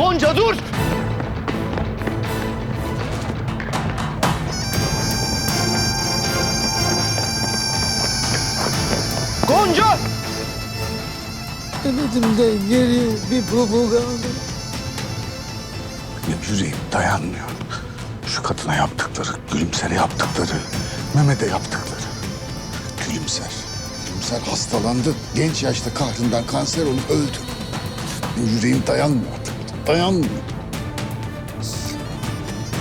Gonca dur! Gonca! Elimden geri bir bu kaldı. Yüreğim dayanmıyor. Şu kadına yaptıkları, gülümsere yaptıkları, Mehmet'e yaptıkları. Gülümser. Gülümser hastalandı. Genç yaşta kahrından kanser olup öldü. Yüreğim dayanmıyor artık. Dayanmıyor.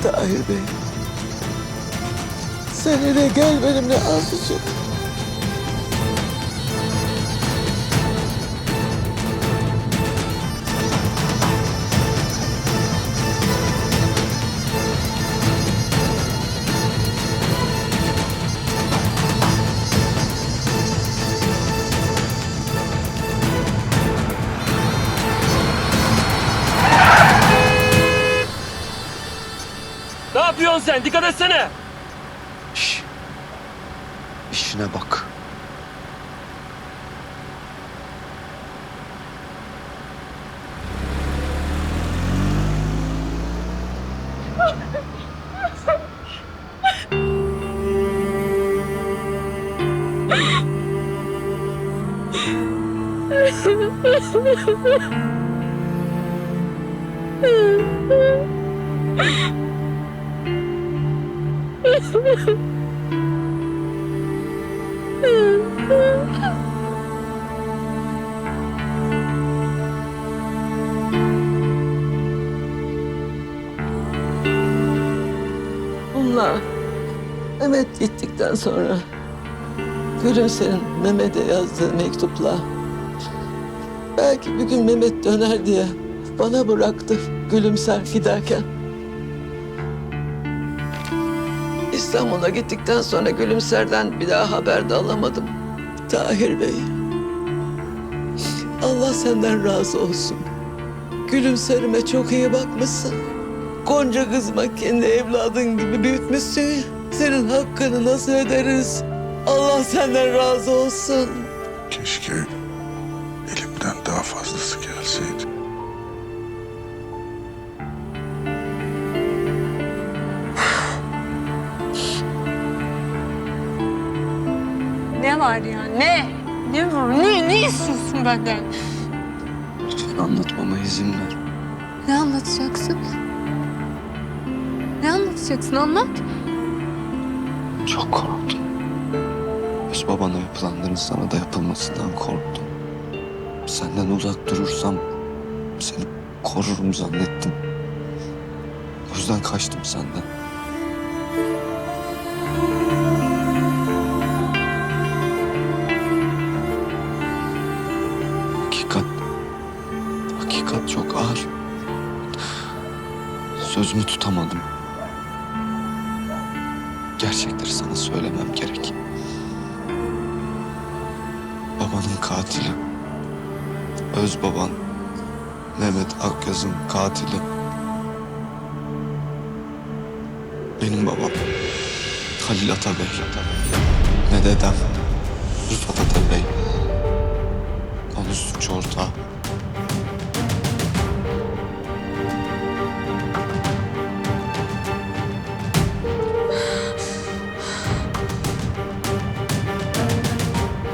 Tahir Bey. Sen hele gel benimle azıcık. Sen? Dikkat etsene. Şş. İşine bak. Bunlar Mehmet gittikten sonra Gülümser'in Mehmet'e yazdığı mektupla belki bir gün Mehmet döner diye bana bıraktı Gülümser giderken. İstanbul'a gittikten sonra Gülümser'den bir daha haber de alamadım. Tahir Bey. Allah senden razı olsun. Gülümserime çok iyi bakmışsın. Gonca kızma kendi evladın gibi büyütmüşsün. Senin hakkını nasıl öderiz? Allah senden razı olsun. Keşke elimden daha fazlası gelseydi. Var ya? Ne? Ne var? Ne, ne istiyorsun benden? Lütfen anlatmama izin ver. Ne anlatacaksın? Ne anlatacaksın? Anlat. Çok korktum. Öz babana yapılanların sana da yapılmasından korktum. Senden uzak durursam seni korurum zannettim. O yüzden kaçtım senden. Hakikat, hakikat çok ağır. Sözümü tutamadım. Gerçekleri sana söylemem gerek. Babanın katili. Öz baban. Mehmet Akyaz'ın katili. Benim babam. Halil Atabey. Ne dedem. Onun suç ortağı.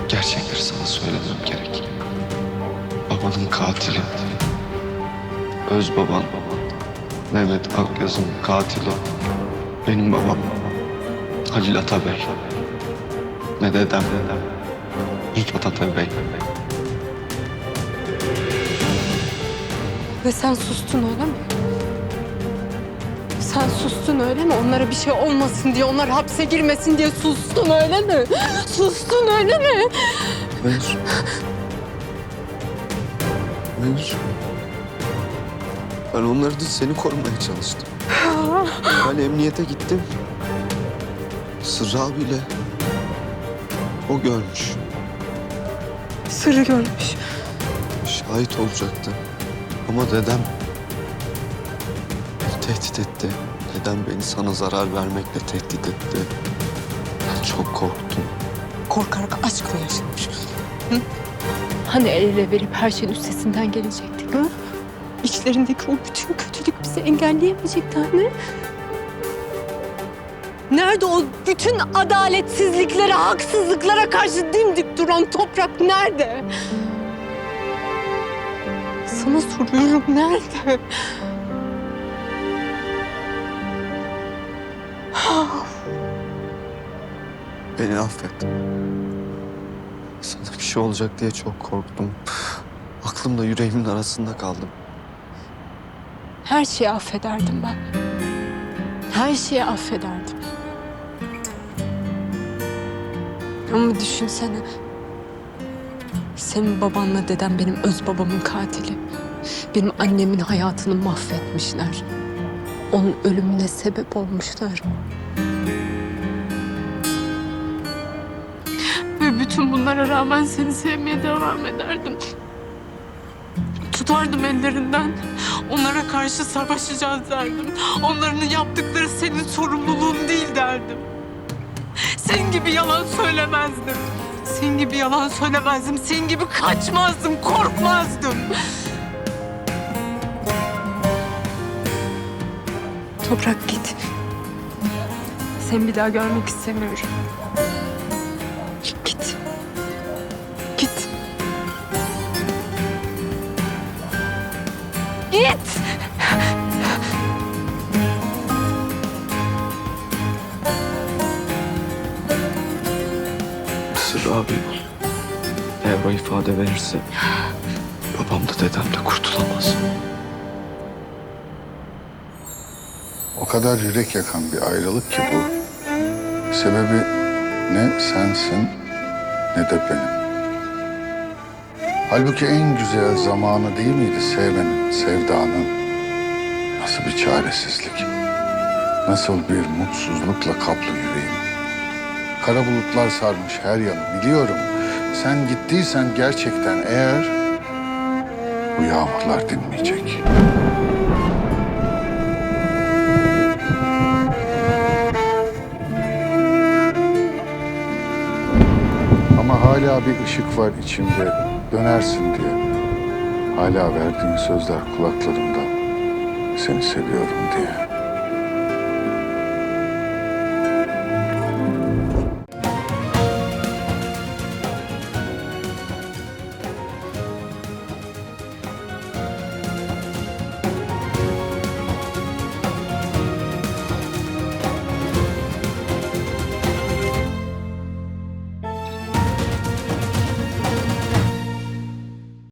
Gerçekleri sana söylemem gerek. Babanın katili. Öz baban. Mehmet Akyaz'ın katili. Benim babam. Halil Atabey. Ne dedem. Rıfat Atabey. Ve sen sustun öyle mi? Sen sustun öyle mi? Onlara bir şey olmasın diye, onlar hapse girmesin diye sustun öyle mi? Sustun öyle mi? Hayır. Hayır. Ben onları değil seni korumaya çalıştım. Ben emniyete gittim. Sırrı abiyle o görmüş. Sırrı görmüş. Şahit olacaktı. Ama dedem tehdit etti. Dedem beni sana zarar vermekle tehdit etti. Ben çok korktum. Korkarak aşk mı yaşamış? Hı? Hani el ele verip her şeyin üstesinden gelecektik ha? İçlerindeki o bütün kötülük bizi engelleyemeyecekti anne. Nerede o bütün adaletsizliklere, haksızlıklara karşı dimdik duran toprak nerede? Sana soruyorum nerede? Beni affet. Sana bir şey olacak diye çok korktum. Aklımla yüreğimin arasında kaldım. Her şeyi affederdim ben. Her şeyi affederdim. Ama düşünsene. Senin babanla deden benim öz babamın katili. Benim annemin hayatını mahvetmişler. Onun ölümüne sebep olmuşlar. Ve bütün bunlara rağmen seni sevmeye devam ederdim. Tutardım ellerinden. Onlara karşı savaşacağız derdim. Onların yaptıkları senin sorumluluğun değil derdim. Senin gibi yalan söylemezdim. Senin gibi yalan söylemezdim. Senin gibi kaçmazdım, korkmazdım. Toprak git. Seni bir daha görmek istemiyorum. Git. Git. Git. O ifade verirse babam da dedem de kurtulamaz. O kadar yürek yakan bir ayrılık ki bu. Sebebi ne sensin ne de benim. Halbuki en güzel zamanı değil miydi sevmenin, sevdanın? Nasıl bir çaresizlik, nasıl bir mutsuzlukla kaplı yüreğim. Kara bulutlar sarmış her yanı biliyorum. Sen gittiysen gerçekten eğer bu yağmurlar dinmeyecek. Ama hala bir ışık var içimde dönersin diye. Hala verdiğin sözler kulaklarımda seni seviyorum diye.